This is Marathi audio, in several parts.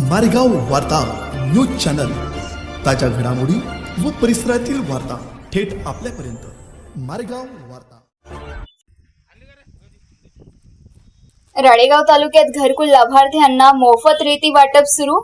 मारेगाव वार्ता न्यूज चॅनल. ताज्या घडामोडी व परिसरातील वार्ता थेट आपल्यापर्यंत. मारेगाव वार्ता. राळेगाव तालुक्यात घरकुल लाभार्थ्यांना मोफत रेती वाटप सुरू.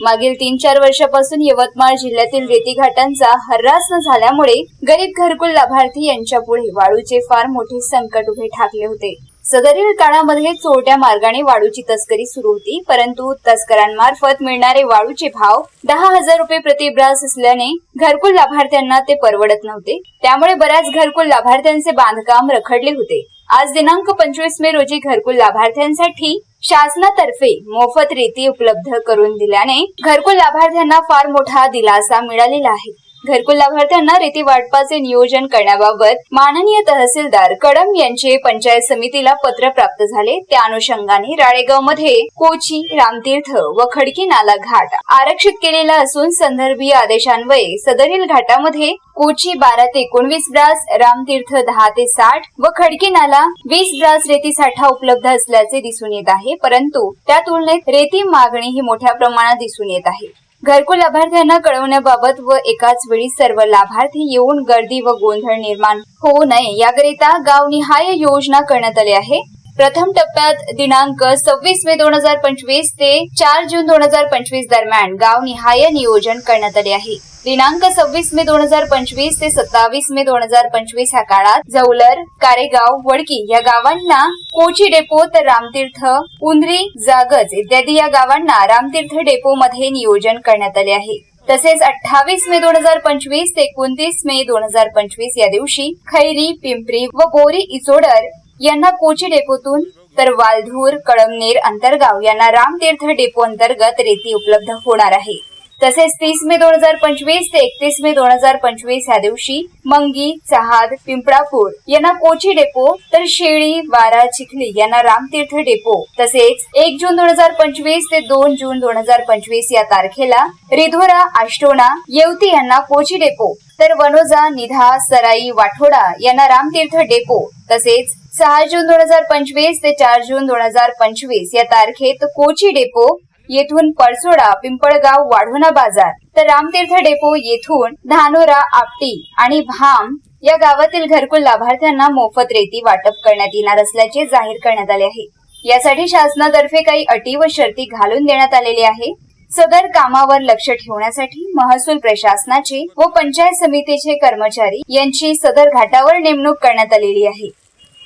मागील तीन चार वर्षापासून यवतमाळ जिल्ह्यातील रेती घाटांचा हर्रास न झाल्यामुळे गरीब घरकुल लाभार्थी यांच्या पुढे वाळूचे फार मोठे संकट उभे ठाकले होते. सदरील काळामध्ये चोरट्या मार्गाने वाळूची तस्करी सुरू होती परंतु तस्करांमार्फत मिळणारे वाळूचे भाव दहा हजार रुपये प्रतिब्रास असल्याने घरकुल लाभार्थ्यांना ते परवडत नव्हते. त्यामुळे बऱ्याच घरकुल लाभार्थ्यांचे बांधकाम रखडले होते. आज दिनांक पंचवीस मे रोजी घरकुल लाभार्थ्यांसाठी शासनातर्फे मोफत रेती उपलब्ध करून दिल्याने घरकुल लाभार्थ्यांना फार मोठा दिलासा मिळालेला आहे. घरकुल लाभार्थ्यांना रेती वाटपाचे नियोजन करण्याबाबत माननीय तहसीलदार कडम यांचे पंचायत समितीला पत्र प्राप्त झाले. त्या अनुषंगाने राळेगावमध्ये कोची रामतीर्थ व खडकी नाला घाट आरक्षित केलेला असून संदर्भीय आदेशान्वये सदरील घाटामध्ये कोची बारा ते एकोणवीस ब्रास रामतीर्थ दहा ते साठ व खडकी नाला वीस ब्रास रेती साठा उपलब्ध असल्याचे दिसून येत आहे. परंतु त्या तुलनेत रेती मागणी ही मोठ्या प्रमाणात दिसून येत आहे. घरकुल लाभार्थ्यांना कळवण्याबाबत व एकाच वेळी सर्व लाभार्थी येऊन गर्दी व गोंधळ निर्माण होऊ नये याकरिता गावनिहाय योजना करण्यात आली आहे. प्रथम टप्प्यात दिनांक सव्वीस मे दोन हजार पंचवीस ते चार जून दोन हजार पंचवीस दरम्यान गावनिहाय नियोजन करण्यात आले आहे. दिनांक सव्वीस मे दोन हजार पंचवीस ते सत्तावीस मे दोन हजार पंचवीस ह्या काळात जवलर कारेगाव वडकी या गावांना कोची डेपो तर रामतीर्थ उंद्री जागज इत्यादी या गावांना रामतीर्थ डेपो मध्ये नियोजन करण्यात आले आहे. तसेच अठ्ठावीस मे दोन हजार पंचवीस ते एकोणतीस मे दोन हजार पंचवीस या दिवशी खैरी पिंपरी व बोरी इचोडर यांना कोची डेपोतून तर वालधूर कळमनेर अंतरगाव यांना रामतीर्थ डेपो अंतर्गत रेती उपलब्ध होणार आहे. तसेच तीस मे दोन हजार पंचवीस ते एकतीस मे दोन हजार पंचवीस ह्या दिवशी मंगी चहाद पिंपळापूर यांना कोची डेपो तर शेळी वारा चिखली यांना रामतीर्थ डेपो. तसेच एक जून दोन हजार पंचवीस ते दोन जून दोन हजार पंचवीस या तारखेला रिधोरा आष्टोना येवती यांना कोची डेपो तर वनोजा निधा सराई वाठोडा यांना रामतीर्थ डेपो. तसेच सहा जून दोन हजार पंचवीस ते चार जून दोन हजार पंचवीस या तारखेत कोची डेपो येथून पळसोडा पिंपळगाव वाढोणा बाजार. तर रामतीर्थ डेपो येथून धानोरा आपटी आणि भाम या गावातील घरकुल लाभार्थ्यांना मोफत रेती वाटप करण्यात येणार असल्याचे जाहीर करण्यात आले आहे. यासाठी शासनातर्फे काही अटी व शर्ती घालून देण्यात आलेली आहे. सदर कामावर लक्ष ठेवण्यासाठी महसूल प्रशासनाचे व पंचायत समितीचे कर्मचारी यांची सदर घाटावर नेमणूक करण्यात आलेली आहे.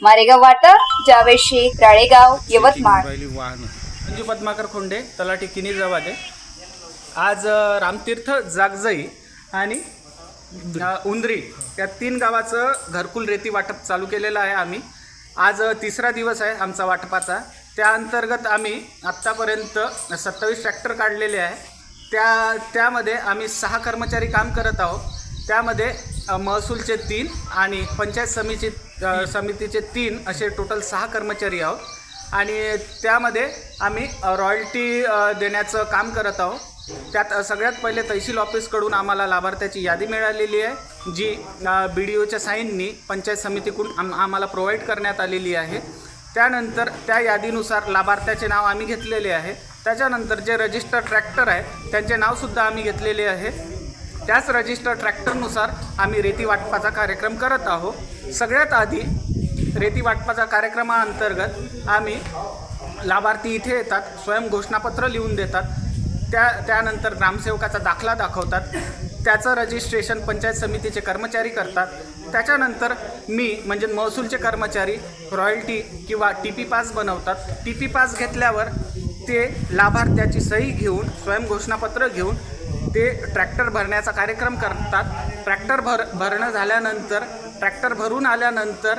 मारेगाव वाटा जावेशी राळेगाव यवतमाळ. राहिली पद्माकर खोंडे तलाठी किनी जवादे. आज रामतीर्थ जागजई आणि उंदरी या तीन गावाचं घरकुल रेती वाटप चालू केलेलं आहे आम्ही. आज तिसरा दिवस आहे आमचा वाटपाचा. त्या अंतर्गत आम्ही आत्तापर्यंत सत्तावीस ट्रॅक्टर काढलेले आहे. त्या त्यामध्ये आम्ही सहा कर्मचारी काम करत आहोत. त्यामध्ये महसूलचे तीन आणि पंचायत समिती समितीचे तीन असे टोटल सहा कर्मचारी आहोत. आणि त्यामध्ये आम्ही रॉयल्टी देण्याचं काम करत आहोत. त्यात सगळ्यात पहिले तहसील ऑफिसकडून आम्हाला लाभार्थ्याची यादी मिळालेली आहे जी बी डी ओच्या साईननी पंचायत समितीकडून आम आम्हाला प्रोव्हाइड करण्यात आलेली आहे. त्यानंतर त्या यादीनुसार लाभार्थ्याचे नाव आम्ही घेतलेले आहे. त्याच्यानंतर जे रजिस्टर ट्रॅक्टर आहे त्यांचे नावसुद्धा आम्ही घेतलेले आहे. त्याच रजिस्टर ट्रॅक्टरनुसार आम्ही रेती वाटपाचा कार्यक्रम करत आहोत. सगळ्यात आधी रेती वाटपाचा कार्यक्रमाअंतर्गत आम्ही लाभार्थी इथे येतात स्वयं घोषणापत्र लिहून देतात. त्या त्यानंतर ग्रामसेवकाचा दाखला दाखवतात. त्याचं रजिस्ट्रेशन पंचायत समितीचे कर्मचारी करतात. त्याच्यानंतर मी म्हणजे महसूलचे कर्मचारी रॉयल्टी किंवा टी पी पास बनवतात. टी पी पास घेतल्यावर ते लाभार्थ्याची सही घेऊन स्वयं घोषणापत्र घेऊन ते ट्रॅक्टर भरण्याचा कार्यक्रम करतात. ट्रॅक्टर भर भरणं झाल्यानंतर ट्रॅक्टर भरून आल्यानंतर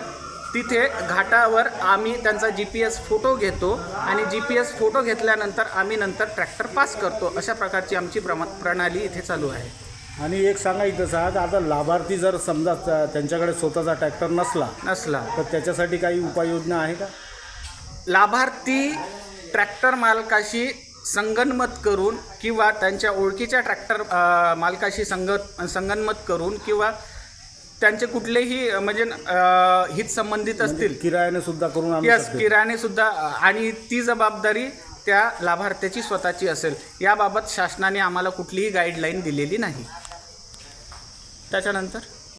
तिथे घाटावर आम्ही त्यांचा जी पी एस फोटो घेतो आणि जी पी एस फोटो घेतल्यानंतर आम्ही नंतर ट्रॅक्टर पास करतो. अशा प्रकारची आमची प्रमा प्रणाली इथे चालू आहे. आणि एक सांगा इथं साहेब आता लाभार्थी जर समजा त्यांच्याकडे स्वतःचा ट्रॅक्टर नसला नसला. तर त्याच्यासाठी काही उपाययोजना आहे का? लाभार्थी ट्रॅक्टर मालकाशी संगनमत करून किंवा त्यांच्या ओळखीच्या ट्रॅक्टर मालकाशी संग संगनमत करून किंवा त्यांचे कुठलेही म्हणजे हित संबंधित म्हणजे असतील. किरायाने सुद्धा करून यस किरायाने सुद्धा आणि ती जबाबदारी त्या लाभार्थ्याची स्वतःची असेल. याबाबत शासनाने आम्हाला कुठलीही गाईडलाईन दिलेली नाही. त्याच्यानंतर?